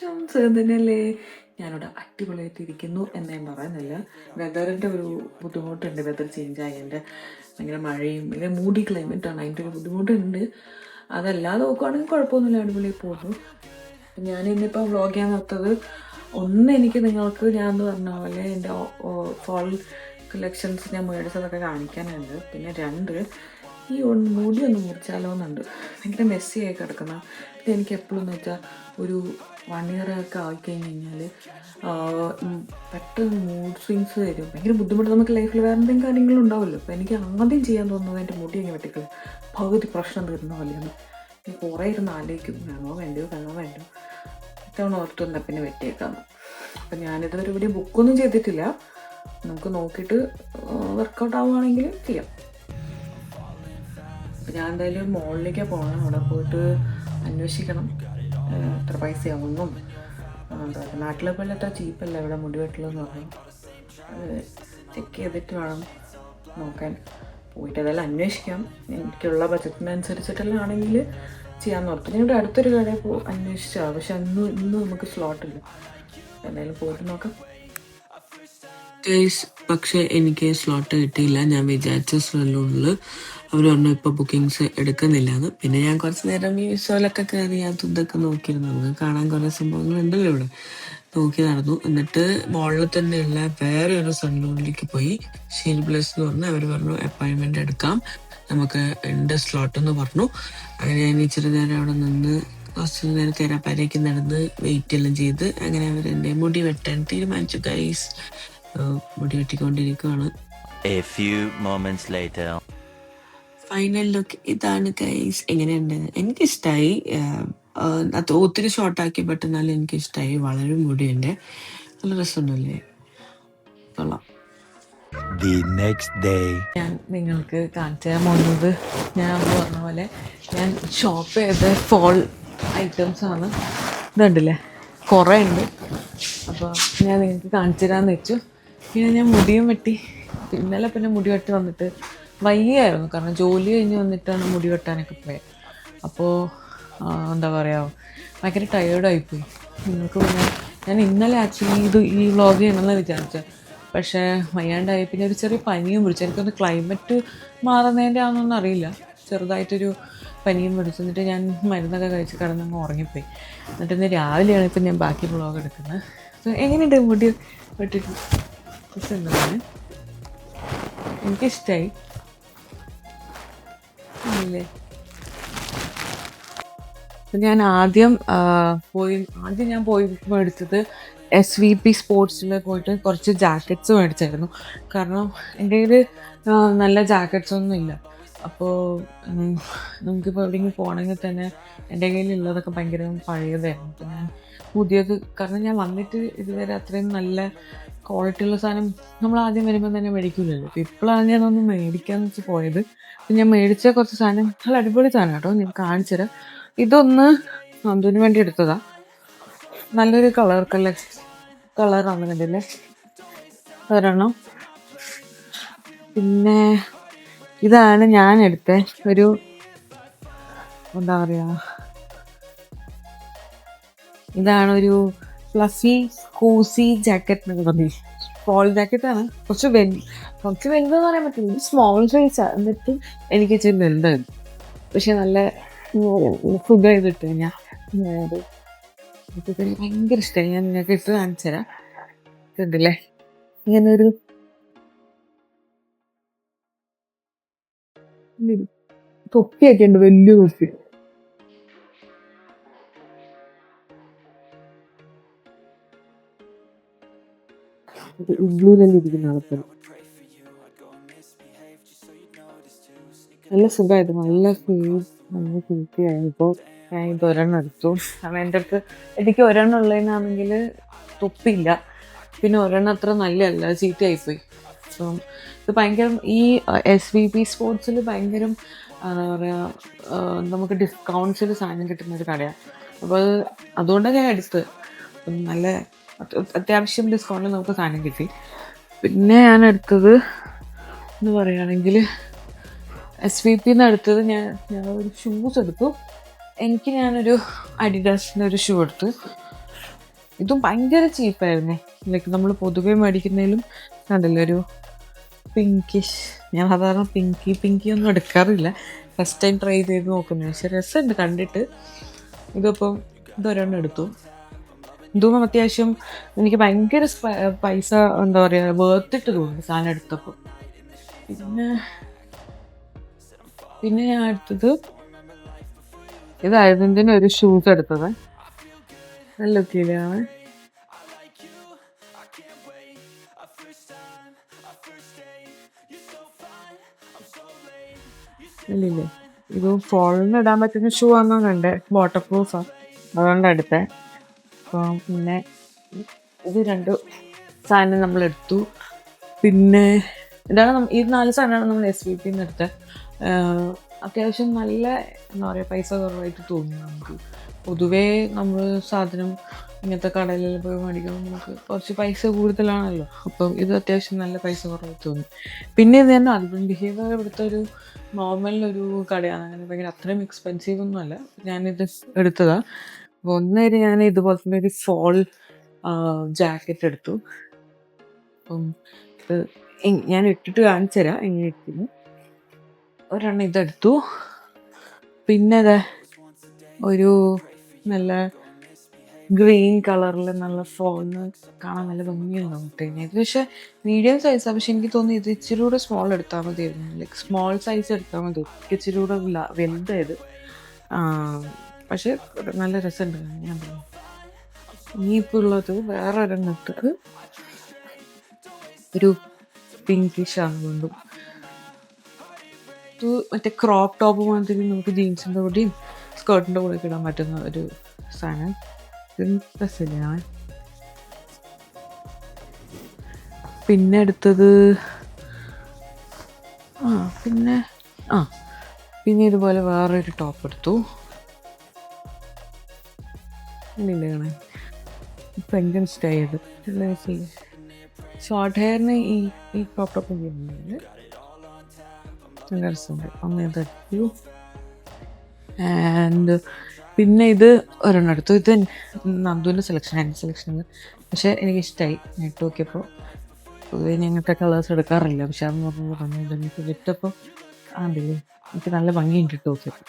വിശേഷം സുഖം ഞാനിവിടെ അടിപൊളിയായിട്ട് ഇരിക്കുന്നു എന്ന് പറയുന്നില്ല. വെതറിന്റെ ഒരു ബുദ്ധിമുട്ടുണ്ട്. വെതർ ചേഞ്ച് ആയതിന്റെ ഭയങ്കര മഴയും ഭയങ്കര മൂടി ക്ലൈമറ്റാണ് അതിന്റെ ഒരു ബുദ്ധിമുട്ടുണ്ട്. അതല്ലാതെ നോക്കുവാണെങ്കിൽ കുഴപ്പമൊന്നുമില്ല. അടിപൊളിയായി പോകുന്നു. ഞാൻ ഇന്നിപ്പോൾ വ്ളോഗ് ചെയ്യാൻ നിർത്തത് ഒന്ന് എനിക്ക് നിങ്ങൾക്ക് ഞാൻ പറഞ്ഞ പോലെ എന്റെ ഫോൾ കളക്ഷൻസ് ഞാൻ മേടിച്ചതൊക്കെ കാണിക്കാനുണ്ട്. പിന്നെ രണ്ട് ഈ മുടി ഒന്ന് മുറിച്ചാലോ എന്നുണ്ട് ഭയങ്കര മെസ്സിയായി കിടക്കുന്ന ഇത് എനിക്ക് എപ്പോഴും എന്ന് വെച്ചാൽ ഒരു വൺ ഇയർ ഒക്കെ ആയിക്കഴിഞ്ഞ് കഴിഞ്ഞാൽ പെട്ടെന്ന് മൂഡ് സ്വിങ്സ് വരും. ഭയങ്കര ബുദ്ധിമുട്ട്. നമുക്ക് ലൈഫിൽ വേറെ എന്തെങ്കിലും കാര്യങ്ങളും ഉണ്ടാവുമല്ലോ. അപ്പോൾ എനിക്ക് ആദ്യം ചെയ്യാൻ തോന്നുന്നത് എന്റെ മുടി അങ്ങ് വെട്ടിക്കളി പകുതി പ്രശ്നം തീർന്ന പോലെയാണ്. ഞാൻ കുറേ ഇരുന്ന് ആലോചിക്കും. വേണോ വേണ്ടയോ വേണോ വേണ്ടോ ഇത്തവണ ഓർത്ത് വന്നാൽ പിന്നെ വെട്ടിയേക്കാന്ന് അപ്പം ഞാനിതുവരെ ഇവിടെ ബുക്കൊന്നും ചെയ്തിട്ടില്ല. നമുക്ക് നോക്കിയിട്ട് വർക്കൗട്ട് ആവുകയാണെങ്കിൽ ചെയ്യാം. ഞാൻ എന്തായാലും മോളിലേക്കാണ് പോകണം അവിടെ പോയിട്ട് അന്വേഷിക്കണം. എത്ര പൈസയാവുന്നും. എന്താ പറയുക നാട്ടിലെ പോലെ അത്ര ചീപ്പല്ല ഇവിടെ മുടി വെട്ടലെന്ന് പറഞ്ഞു ചെക്ക് ചെയ്തിട്ട് വേണം നോക്കാൻ. പോയിട്ട് അതെല്ലാം അന്വേഷിക്കാം. എനിക്കുള്ള ബജറ്റിനനുസരിച്ചിട്ടെല്ലാം ആണെങ്കിൽ ചെയ്യാൻ ഓർത്തു ഇവിടെ അടുത്തൊരു കടയിൽ പോ അന്വേഷിച്ചാണ് പക്ഷെ അന്ന് ഇന്ന് നമുക്ക് സ്ലോട്ടില്ല എന്തായാലും പോയിട്ട് നോക്കാം. പക്ഷെ എനിക്ക് സ്ലോട്ട് കിട്ടിയില്ല. ഞാൻ വിചാരിച്ച സലൂണിൽ അവർ പറഞ്ഞു ഇപ്പൊ ബുക്കിങ്സ് എടുക്കുന്നില്ല എന്ന് പിന്നെ ഞാൻ കുറച്ച് നേരം ഈ ഷോയിലൊക്കെ കയറി അത് ഇതൊക്കെ നോക്കിയിരുന്നു. നമുക്ക് കാണാൻ കുറേ സംഭവങ്ങൾ ഉണ്ടല്ലോ ഇവിടെ. നോക്കി നടന്നു. എന്നിട്ട് മോളിൽ തന്നെയുള്ള വേറെ ഒരു സലൂണിലേക്ക് പോയി. ഷീൽ പ്ലസ് എന്ന് പറഞ്ഞു അവർ പറഞ്ഞു അപ്പോയിന്റ്മെന്റ് എടുക്കാം. നമുക്ക് ഉണ്ട് സ്ലോട്ട് എന്ന് പറഞ്ഞു. അങ്ങനെ ഞാൻ ഇച്ചിരി നേരം അവിടെ നിന്ന് കുറച്ച് നേരം തേരാപ്പാരയ്ക്ക് നടന്ന് വെയിറ്റ് എല്ലാം ചെയ്ത് അങ്ങനെ അവർ എന്റെ മുടി വെട്ടാൻ തീരുമാനിച്ചു ഗൈസ് മുടി വെട്ടിക്കൊണ്ടിരിക്കുകയാണ് A few moments later. Final look ഇതാണ് ഗൈസ് എങ്ങനെയുണ്ട്? എനിക്കിഷ്ടമായി അത് ഒത്തിരി ഷോർട്ടാക്കി പെട്ടെന്നാലും എനിക്കിഷ്ടമായി വളരെ മുടിയുണ്ട്. നല്ല രസമുണ്ടല്ലേ? കൊള്ളാം. The next day. ഞാൻ നിങ്ങൾക്ക് കാണിച്ചു തരാൻ പോകുന്നത് ഞാൻ പറഞ്ഞ പോലെ ഞാൻ ഷോപ്പ് ചെയ്ത ഫോൾ ഐറ്റംസ് ആണ്. ഇതുണ്ടല്ലേ? കുറേ ഉണ്ട്. അപ്പോൾ ഞാൻ നിങ്ങൾക്ക് കാണിച്ചു തരാമെന്ന് വെച്ചു. പിന്നെ ഞാൻ മുടിയും വെട്ടി. ഇന്നലെ പിന്നെ മുടി വെട്ടി വന്നിട്ട് വയ്യായിരുന്നു. കാരണം ജോലി കഴിഞ്ഞ് വന്നിട്ടാണ് മുടി വെട്ടാനൊക്കെ പോയത് അപ്പോൾ എന്താ പറയുക ഭയങ്കര ടയേർഡായിപ്പോയി നിങ്ങൾക്ക് പിന്നെ ഞാൻ ഇന്നലെ ആക്ച്വലി ഇത് ഈ വ്ളോഗ് ചെയ്യണമെന്ന് വിചാരിച്ചത് പക്ഷേ വയ്യാണ്ടായി. പിന്നെ ഒരു ചെറിയ പനിയും പിടിച്ചു. എനിക്കൊന്ന് ക്ലൈമറ്റ് മാറുന്നതിന്റെ ആണെന്നൊന്നും അറിയില്ല. ചെറുതായിട്ടൊരു പനിയും പിടിച്ചു. എന്നിട്ട് ഞാൻ മരുന്നൊക്കെ കഴിച്ച് കിടന്നങ്ങ് ഉറങ്ങിപ്പോയി. എന്നിട്ട് ഇന്ന് രാവിലെയാണ് ഇപ്പം ഞാൻ ബാക്കി വ്ളോഗ് എടുക്കുന്നത്. എങ്ങനെയുണ്ട് മുടി വെട്ടിട്ട്? രസമുണ്ടല്ലേ എനിക്കിഷ്ടമായി ആണല്ലേ ഞാൻ ആദ്യം പോയി ആദ്യം ഞാൻ പോയി മേടിച്ചത് എസ് വി പി സ്പോർട്സിൽ പോയിട്ട് കുറച്ച് ജാക്കറ്റ്സ് മേടിച്ചായിരുന്നു. കാരണം എന്റെ കയ്യിൽ നല്ല ജാക്കറ്റ്സ് ഒന്നും ഇല്ല. അപ്പോൾ നമുക്കിപ്പോൾ എവിടെയെങ്കിലും പോകണമെങ്കിൽ തന്നെ എന്റെ കയ്യിലുള്ളതൊക്കെ ഭയങ്കര പഴയതായിരുന്നു. അപ്പോൾ ഞാൻ പുതിയത്. കാരണം ഞാൻ വന്നിട്ട് ഇതുവരെ അത്രയും നല്ല ക്വാളിറ്റിയുള്ള സാധനം നമ്മൾ ആദ്യം വരുമ്പോൾ തന്നെ മേടിക്കില്ലല്ലോ അപ്പോൾ ഇപ്പോഴാണ് ഞാനൊന്ന് മേടിക്കാന്ന് വെച്ച് പോയത്. അപ്പം ഞാൻ മേടിച്ച കുറച്ച് സാധനം നല്ല അടിപൊളി സാധനം കേട്ടോ. ഞാൻ കാണിച്ചു തരാം. ഇതൊന്ന് അതിന് വേണ്ടി എടുത്തതാ. നല്ലൊരു കളർ കളർ കളറാണ് കണ്ടില്ലേ? ഒരെണ്ണം. പിന്നെ ഇതാണ് ഞാൻ എടുത്ത ഒരു എന്താ പറയാ ഇതാണ് ഒരു ഫ്ലഫി കൂസി ജാക്കറ്റ് എന്നൊക്കെ പറഞ്ഞു സ്മോൾ ജാക്കറ്റാണ് കുറച്ച് വെൽ കുറച്ച് വലുതെന്ന് പറയാൻ പറ്റില്ല. സ്മോൾ സൈസാണ് എന്നിട്ട് എനിക്ക് ഇച്ചിരി വലുതായിരുന്നു. പക്ഷെ നല്ല ഫുഡ് ചെയ്തിട്ട് ഞാൻ. ഞാനത് എനിക്കിത് ഭയങ്കര ഇഷ്ടമായി ഞാൻ നിങ്ങൾക്ക് ഇട്ട് കാണിച്ചു തരാം. ഇതുണ്ടല്ലേ ഇങ്ങനൊരു തൊപ്പിയൊക്കെ ഉണ്ട് വലിയ തൊപ്പി. ഇഗ്ലൂലല്ലേ ഇരിക്കുന്ന ആൾക്കാർ നല്ല സുഖമായിരുന്നു. നല്ല ഫീൽ നല്ല ഫീൽത്തിയായി ആയപ്പോൾ ഞാൻ ഇത് ഒരെണ്ണം എടുത്തു. കാരണം എന്റെ അടുത്ത് എനിക്ക് ഒരെണ്ണം ഉള്ളതിനാണെങ്കിൽ തൊപ്പില്ല പിന്നെ ഒരെണ്ണം അത്ര നല്ലതല്ല. ചീത്തയായിപ്പോയി. അപ്പം ഇത് ഭയങ്കര ഈ എസ് വി പി സ്പോർട്സിൽ ഭയങ്കര എന്താ പറയുക നമുക്ക് ഡിസ്കൗണ്ട്സിൽ സാധനം കിട്ടുന്ന ഒരു കടയാണ് അപ്പോൾ അത് അതുകൊണ്ടാണ് ഞാൻ എടുത്തത്. നല്ല അത്യാവശ്യം ഡിസ്കൗണ്ടിൽ നമുക്ക് സാധനം കിട്ടി. പിന്നെ ഞാൻ എടുത്തത് എന്ന് പറയുകയാണെങ്കിൽ എസ് വി പി എന്ന് എടുത്തത് ഞാൻ ഞാൻ ഒരു ഷൂസ് എടുത്തു. എനിക്ക് ഞാനൊരു അഡിഡാസിന്റെ ഒരു ഷൂ എടുത്തു. ഇതും ഭയങ്കര ചീപ്പായിരുന്നേ ലൈക്ക് നമ്മൾ പൊതുവേ മേടിക്കുന്നതിലും കണ്ടില്ലേ ഒരു പിങ്കിഷ് ഞാൻ സാധാരണ പിങ്കി പിങ്കി ഒന്നും എടുക്കാറില്ല. ഫസ്റ്റ് ടൈം ട്രൈ ചെയ്ത് നോക്കുന്നത് പക്ഷെ രസമുണ്ട് കണ്ടിട്ട്. ഇതിപ്പം ഇതൊരെണ്ണം എടുത്തു. ഇതും അത്യാവശ്യം എനിക്ക് ഭയങ്കര പൈസ എന്താ പറയുക വേർത്തിട്ട് തോന്നി സാധനം എടുത്തപ്പോൾ പിന്നെ പിന്നെ ഞാൻ എടുത്തത് ഇതായിരുന്നു ഒരു ഷൂസ് എടുത്തത്. നല്ല ലുക്കിലാണ് ഇത് ഫോളിന് ഇടാൻ പറ്റുന്ന ഷൂ ആണെന്നുണ്ട്. വാട്ടർ പ്രൂഫാണ് അതുകൊണ്ട് എടുത്തേ. അപ്പം പിന്നെ ഇത് രണ്ട് സാധനം നമ്മൾ എടുത്തു പിന്നെ ഇതാണ് ഈ നാല് സാധനമാണ് നമ്മൾ എസ് വി പിന്ന് എടുത്തത് അത്യാവശ്യം നല്ല എന്താ പറയുക പൈസ കുറവായിട്ട് തോന്നി നമുക്ക്. പൊതുവേ നമ്മൾ സാധനം ഇങ്ങനത്തെ കടയിലെല്ലാം പോയി മേടിക്കുമ്പോൾ നമുക്ക് കുറച്ച് പൈസ കൂടുതലാണല്ലോ. അപ്പം ഇത് അത്യാവശ്യം നല്ല പൈസ കുറവായി തോന്നി. പിന്നെ ഇത് തന്നെ അർബൻ ബിഹേവിയർ ഇവിടുത്തെ ഒരു നോർമൽ ഒരു കടയാണ്. അങ്ങനെ ഭയങ്കര അത്രയും എക്സ്പെൻസീവ് ഒന്നും അല്ല ഞാനിത് എടുത്തതാണ് അപ്പോൾ ഒന്നേര് ഞാൻ ഇതുപോലത്തെ ഒരു ഫോൾ ജാക്കറ്റ് എടുത്തു. അപ്പം ഞാൻ ഇട്ടിട്ട് കാണിച്ചു തരാം. എങ്ങനെ ഇട്ടിരുന്നു ഒരെണ്ണം ഇതെടുത്തു. പിന്നെ അത് ഒരു നല്ല ഗ്രീൻ കളറിൽ നല്ല ഫോണ് കാണാൻ നല്ല ഭംഗിയുണ്ടാവും ഇത് പക്ഷേ മീഡിയം സൈസാണ് പക്ഷെ എനിക്ക് തോന്നി ഇത് ഇച്ചിരി കൂടെ സ്മോൾ എടുത്താൽ മതിയായിരുന്നു. ലൈക്ക് സ്മോൾ സൈസ് എടുത്താൽ മതി. ഇച്ചിരി കൂടെ വലുതായത് പക്ഷെ നല്ല രസമുണ്ട്. ഞാൻ പറഞ്ഞു ഇനിയിപ്പോൾ ഉള്ളത് വേറെ ഒരെണ്ണം ഇട്ടത് ഒരു പിങ്കിഷ് ആണ് വീണ്ടും ഇത് മറ്റേ ക്രോപ്പ് ടോപ്പ് മാതിരി നമുക്ക് ജീൻസിന്റെ കൂടെയും സ്കേർട്ടിന്റെ കൂടെ ഇടാൻ പറ്റുന്ന ഒരു സാധനം. രസമില്ല. പിന്നെ എടുത്തത് ആ പിന്നെ ആ പിന്നെ ഇതുപോലെ വേറൊരു ടോപ്പ് എടുത്തു. ഇല്ല കാണാൻ ഭയങ്കര ഇഷ്ടമായത് ഷോർട്ട് ഹെയറിന് ഈ ഈ ക്രോപ്പ് ടോപ്പ് ചെയ്യുന്നുണ്ട് ഇതെടുത്തു ആൻഡ് പിന്നെ ഇത് ഒരെണ്ണം എടുത്തു. ഇത് നന്ദുവിന്റെ സെലക്ഷൻ എന്റെ സെലക്ഷൻ പക്ഷേ എനിക്ക് ഇഷ്ടമായി നെറ്റ് നോക്കിയപ്പോൾ പൊതുവേ ഞങ്ങൾക്ക് കളേഴ്സ് എടുക്കാറില്ല. പക്ഷെ അതെന്ന് പറഞ്ഞു പറഞ്ഞു ഇതെനിക്ക് വിട്ടപ്പോൾ ആണ്ടില്ലേ എനിക്ക് നല്ല ഭംഗിയുണ്ട് ഇട്ട് നോക്കിയപ്പോൾ.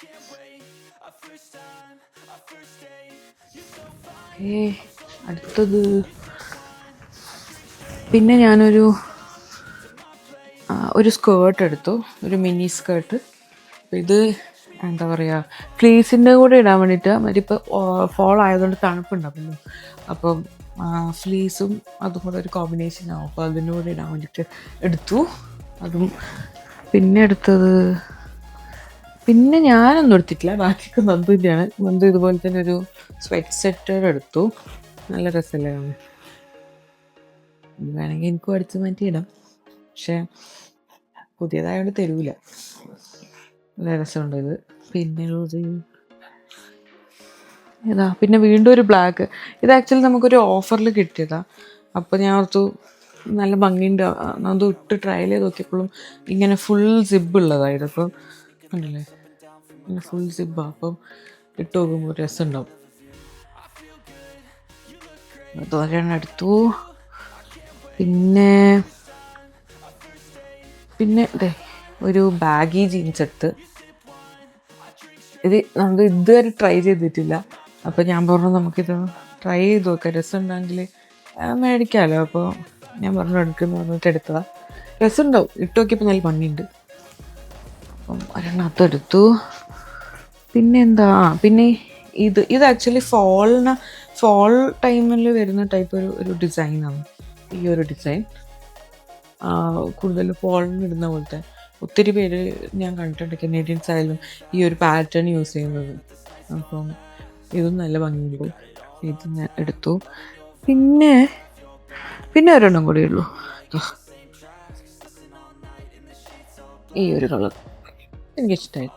അടുത്തത്. പിന്നെ ഞാനൊരു ഒരു സ്കേർട്ട് എടുത്തു. ഒരു മിനി സ്കേർട്ട് ഇത് എന്താ പറയുക ഫ്ലീസിന്റെ കൂടെ ഇടാൻ വേണ്ടിയിട്ട് മറ്റിപ്പോൾ ഫോൾ ആയതുകൊണ്ട് തണുപ്പുണ്ടാവുമല്ലോ അപ്പം. ഫ്ലീസും അതുപോലെ ഒരു കോമ്പിനേഷൻ ആവും. അപ്പോൾ അതിന്റെ കൂടെ ഇടാൻ വേണ്ടിയിട്ട് എടുത്തു. അതും പിന്നെ എടുത്തത് പിന്നെ ഞാനൊന്നും എടുത്തിട്ടില്ല. ബാക്കിയൊക്കെ നന്ദുവിന്റെയാണ് നന്ദു ഇതുപോലെ തന്നെ ഒരു സ്വെറ്റ് സെറ്റർ എടുത്തു. നല്ല രസമല്ലേ വേണമെങ്കിൽ എനിക്കും അടിച്ചു മാറ്റിയിടാം പക്ഷേ പുതിയതായതുകൊണ്ട് തരൂല. നല്ല രസമുണ്ട് ഇത്. പിന്നെ ഏതാ? പിന്നെ വീണ്ടും ഒരു ബ്ലാക്ക് ഇത് ആക്ച്വലി നമുക്കൊരു ഓഫറിൽ കിട്ടിയതാ. അപ്പോൾ ഞാൻ ഓർത്തു നല്ല ഭംഗിയുണ്ട്. അത് ഇട്ട് ട്രയൽ ചെയ്ത് നോക്കിയപ്പോഴും ഇങ്ങനെ ഫുൾ സിബ് ഉള്ളതായിരുന്നു അപ്പം കണ്ടില്ലേ? ഇങ്ങനെ ഫുൾ സിബ് അപ്പം ഇട്ട് നോക്കുമ്പോൾ രസമുണ്ടാവും. അതൊരെണ്ണം എടുത്തു. പിന്നെ പിന്നെ അതെ ഒരു ബാഗി ജീൻസ് എടുത്ത്. ഇത് നമ്മൾ ഇതുവരെ ട്രൈ ചെയ്തിട്ടില്ല. അപ്പോൾ ഞാൻ പറഞ്ഞു നമുക്കിത് ട്രൈ ചെയ്ത് നോക്കാം. രസമുണ്ടെങ്കിൽ മേടിക്കാമല്ലോ അപ്പോൾ ഞാൻ പറഞ്ഞു എടുക്കുന്നു പറഞ്ഞിട്ട് എടുത്തതാണ് രസമുണ്ടാവും. ഇട്ട് നോക്കിയപ്പോൾ നല്ല ഭംഗിയുണ്ട്. അപ്പം ഒരെണ്ണം അതെടുത്തു. പിന്നെ എന്താ പിന്നെ ഇത് ഇത് ആക്ച്വലി ഫോളിന് ഫോൾ ടൈമിൽ വരുന്ന ടൈപ്പ് ഒരു ഒരു ഡിസൈനാണ് ഈ ഒരു ഡിസൈൻ കൂടുതൽ ഫോളിന് ഇടുന്ന പോലത്തെ. ഒത്തിരി പേര് ഞാൻ കണ്ടിട്ടുണ്ട് കനേഡിയൻസ് ആയാലും ഈ ഒരു പാറ്റേൺ യൂസ് ചെയ്യുന്നത്. അപ്പം ഇതും നല്ല ഭംഗിയുണ്ട്. ഇത് ഞാൻ എടുത്തു. പിന്നെ പിന്നെ ഒരെണ്ണം കൂടി ഉള്ളൂ. ഈ ഒരു കളർ. എനിക്കിഷ്ടമായി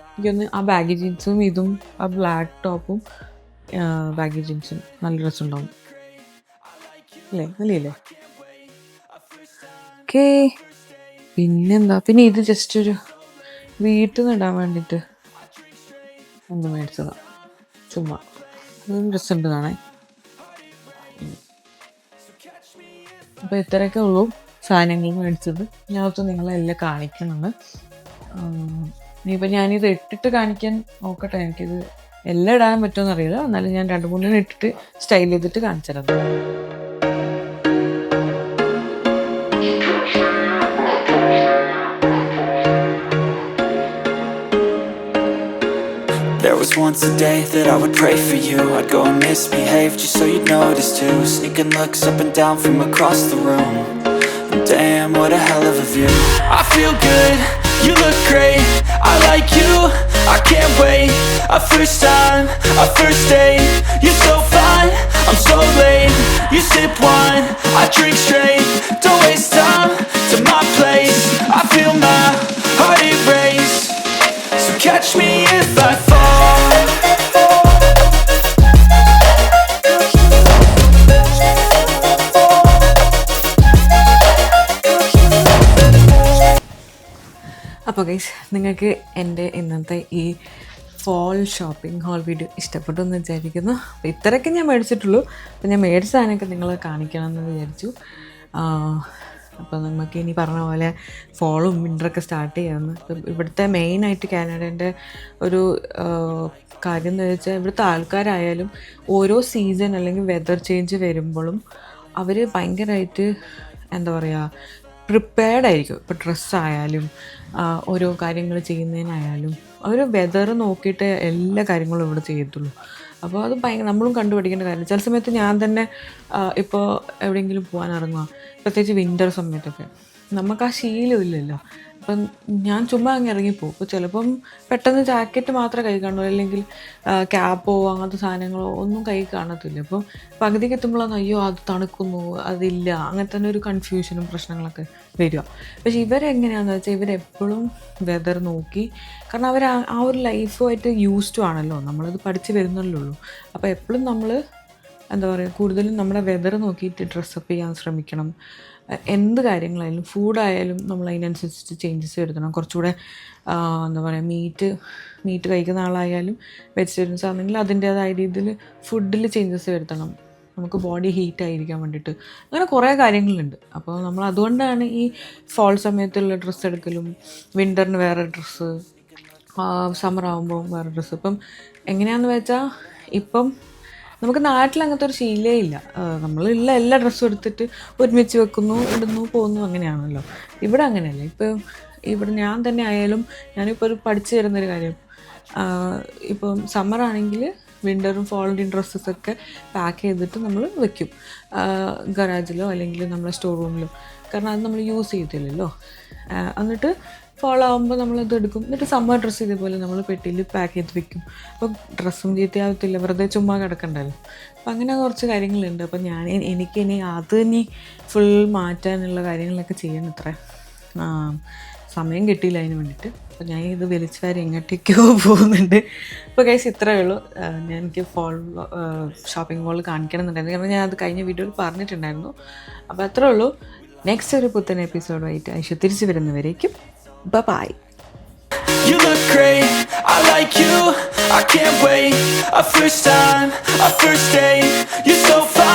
എനിക്കൊന്ന് ആ ബാഗി ജീൻസും ഇതും ആ ബ്ലാക്ക് ടോപ്പും ബാഗി ജീൻസും നല്ല രസമുണ്ടാവും. അല്ലേ? അല്ലേ ഓക്കേ. പിന്നെന്താ? പിന്നെ ഇത് ജസ്റ്റ് ഒരു വീട്ടിൽ നിന്ന് ഇടാൻ വേണ്ടിയിട്ട് ഒന്ന് മേടിച്ചതാ. ചുമ്മാ. അതും രസമുണ്ട് കാണാൻ. അപ്പോൾ ഇത്രയൊക്കെ ഉള്ളൂ സാധനങ്ങൾ മേടിച്ചത്. ഞാൻ നിങ്ങളെല്ലാം കാണിക്കണമെന്ന് ഇനിയിപ്പോൾ ഞാനിത് ഇട്ടിട്ട് കാണിക്കാൻ നോക്കട്ടെ എനിക്കിത് എല്ലാം ഇടാൻ പറ്റുമെന്ന് അറിയില്ല എന്നാലും ഞാൻ രണ്ട് മൂന്നെണ്ണം ഇട്ടിട്ട് സ്റ്റൈൽ ചെയ്തിട്ട് കാണിച്ചത് There was once a day that I would pray for you I'd go and misbehave just so you'd notice too Sneaking looks up and down from across the room And Damn, what a hell of a view I feel good, you look great. I like you, I can't wait. A first time, a first date നിങ്ങൾക്ക് എന്റെ ഇന്നത്തെ ഈ fall shopping whole video ഇഷ്ടപ്പെട്ടു എന്ന് വിചാരിക്കുന്നു. അപ്പോൾ ഇത്രയൊക്കെ ഞാൻ മേടിച്ചിട്ടുള്ളൂ. അപ്പോൾ ഞാൻ മേടിച്ച സാധനമൊക്കെ നിങ്ങൾ കാണിക്കണം എന്ന് വിചാരിച്ചു അപ്പോൾ നമുക്ക് ഇനി പറഞ്ഞ പോലെ ഫോളും വിന്ററൊക്കെ സ്റ്റാർട്ട് ചെയ്യാമെന്ന്. ഇവിടുത്തെ മെയിനായിട്ട് കാനഡേന്റെ ഒരു കാര്യം എന്ന് വെച്ചാൽ ഇവിടുത്തെ ആൾക്കാരായാലും ഓരോ സീസൺ അല്ലെങ്കിൽ വെതർ ചേഞ്ച് വരുമ്പോഴും അവർ ഭയങ്കരമായിട്ട് എന്താ പറയുക പ്രിപ്പയർഡ് ആയിരിക്കും. ഇപ്പോൾ ഡ്രസ്സായാലും ഓരോ കാര്യങ്ങൾ ചെയ്യുന്നതിനായാലും അവർ വെതർ നോക്കിയിട്ട് എല്ലാ കാര്യങ്ങളും ഇവിടെ ചെയ്യത്തുള്ളൂ. അപ്പോൾ അത് ഭയങ്കര നമ്മളും കണ്ടുപിടിക്കേണ്ട കാര്യം ചില സമയത്ത് ഞാൻ തന്നെ ഇപ്പോൾ എവിടെയെങ്കിലും പോകാൻ ഇറങ്ങുക. പ്രത്യേകിച്ച് വിന്റർ സമയത്തൊക്കെ. നമുക്ക് ആ ശീലമില്ലല്ലോ അപ്പം ഞാൻ ചുമ്മാ അങ്ങ് ഇറങ്ങിപ്പോകും. അപ്പോൾ ചിലപ്പം പെട്ടെന്ന് ജാക്കറ്റ് മാത്രമേ കൈ കാണൂ അല്ലെങ്കിൽ ക്യാപ്പോ അങ്ങനത്തെ സാധനങ്ങളോ ഒന്നും കൈ കാണത്തില്ല. അപ്പം പകുതിക്ക് എത്തുമ്പോഴാണ് അയ്യോ അത് തണുക്കുന്നു അതില്ല. അങ്ങനെ തന്നെ ഒരു കൺഫ്യൂഷനും പ്രശ്നങ്ങളൊക്കെ വരിക. പക്ഷേ ഇവരെങ്ങനെയാണെന്ന് വെച്ചാൽ ഇവരെപ്പോഴും വെതർ നോക്കി. കാരണം അവർ ആ ഒരു ലൈഫുമായിട്ട് യൂസ്ഡ് ആണല്ലോ. നമ്മളത് പഠിച്ച് വരുന്നല്ലേ ഉള്ളൂ അപ്പോൾ എപ്പോഴും നമ്മൾ എന്താ പറയുക കൂടുതലും നമ്മുടെ വെതർ നോക്കിയിട്ട് ഡ്രസ്സപ്പ് ചെയ്യാൻ ശ്രമിക്കണം. എന്ത് കാര്യങ്ങളായാലും ഫുഡായാലും നമ്മൾ അതിനനുസരിച്ച് ചേഞ്ചസ് വരുത്തണം. കുറച്ചുകൂടെ എന്താ പറയുക മീറ്റ് മീറ്റ് കഴിക്കുന്ന ആളായാലും വെജിറ്റേറിയൻസ് ആണെങ്കിൽ അതിന്റേതായ രീതിയിൽ ഫുഡിൽ ചേഞ്ചസ് വരുത്തണം. നമുക്ക് ബോഡി ഹീറ്റ് ആയിരിക്കാൻ വേണ്ടിയിട്ട്. അങ്ങനെ കുറേ കാര്യങ്ങളുണ്ട്. അപ്പോൾ നമ്മൾ അതുകൊണ്ടാണ് ഈ ഫോൾ സമയത്തുള്ള ഡ്രസ്സ് എടുക്കലും വിന്ററിന് വേറെ ഡ്രസ്സ് സമ്മർ ആകുമ്പോൾ വേറെ ഡ്രസ്സ് ഇപ്പം എങ്ങനെയാണെന്ന് വെച്ചാൽ ഇപ്പം നമുക്ക് നാട്ടിൽ അങ്ങനത്തെ ഒരു ശീലേ ഇല്ല. നമ്മളുള്ള എല്ലാ ഡ്രസ്സും എടുത്തിട്ട് ഒരുമിച്ച് വെക്കുന്നു ഇടുന്നു പോകുന്നു അങ്ങനെയാണല്ലോ. ഇവിടെ അങ്ങനെയല്ല. ഇപ്പം ഇവിടെ ഞാൻ തന്നെ ആയാലും ഞാനിപ്പോൾ ഒരു പഠിച്ചു തരുന്നൊരു കാര്യം. ഇപ്പം സമ്മർ ആണെങ്കിൽ വിന്ററും ഫോളിന്റെയും ഡ്രസ്സസൊക്കെ പാക്ക് ചെയ്തിട്ട് നമ്മൾ വെക്കും. ഗറാജിലോ അല്ലെങ്കിൽ നമ്മളെ സ്റ്റോർ റൂമിലോ കാരണം അത് നമ്മൾ യൂസ് ചെയ്തില്ലല്ലോ എന്നിട്ട് ഫോൾ ആകുമ്പോൾ നമ്മളത് എടുക്കും. എന്നിട്ട് സമ്മർ ഡ്രസ്സ് ഇതേപോലെ നമ്മൾ പെട്ടിയിൽ പാക്ക് ചെയ്ത് വെക്കും. അപ്പോൾ ഡ്രസ്സും ചീത്തയാവത്തില്ല വെറുതെ ചുമ്മാ കിടക്കണ്ടല്ലോ. അപ്പം അങ്ങനെ കുറച്ച് കാര്യങ്ങളുണ്ട്. അപ്പം ഞാൻ എനിക്ക് ഇനി അത് ഇനി ഫുൾ മാറ്റാനുള്ള കാര്യങ്ങളൊക്കെ ചെയ്യണം ഇത്ര ആ, സമയം കിട്ടിയില്ല അതിന് വേണ്ടിയിട്ട് അപ്പോൾ ഞാൻ ഇത് വലിച്ചു വാരി എങ്ങോട്ടേക്കോ പോകുന്നുണ്ട്. അപ്പോൾ കൈസ് ഇത്രയേ ഉള്ളൂ. ഞാൻ എനിക്ക് ഫോൾ ഷോപ്പിംഗ് മോൾ കാണിക്കണം എന്നുണ്ടായിരുന്നു കാരണം ഞാൻ അത് കഴിഞ്ഞ വീഡിയോയിൽ പറഞ്ഞിട്ടുണ്ടായിരുന്നു. അപ്പോൾ അത്രേ ഉള്ളൂ. നെക്സ്റ്റ് ഒരു പുത്തൻ എപ്പിസോഡുമായിട്ട് ഐശ്വ തിരിച്ചു വരുന്നവരേക്കും. Bye You look great, I like you, I can't wait. A first time, a first date. You're so fine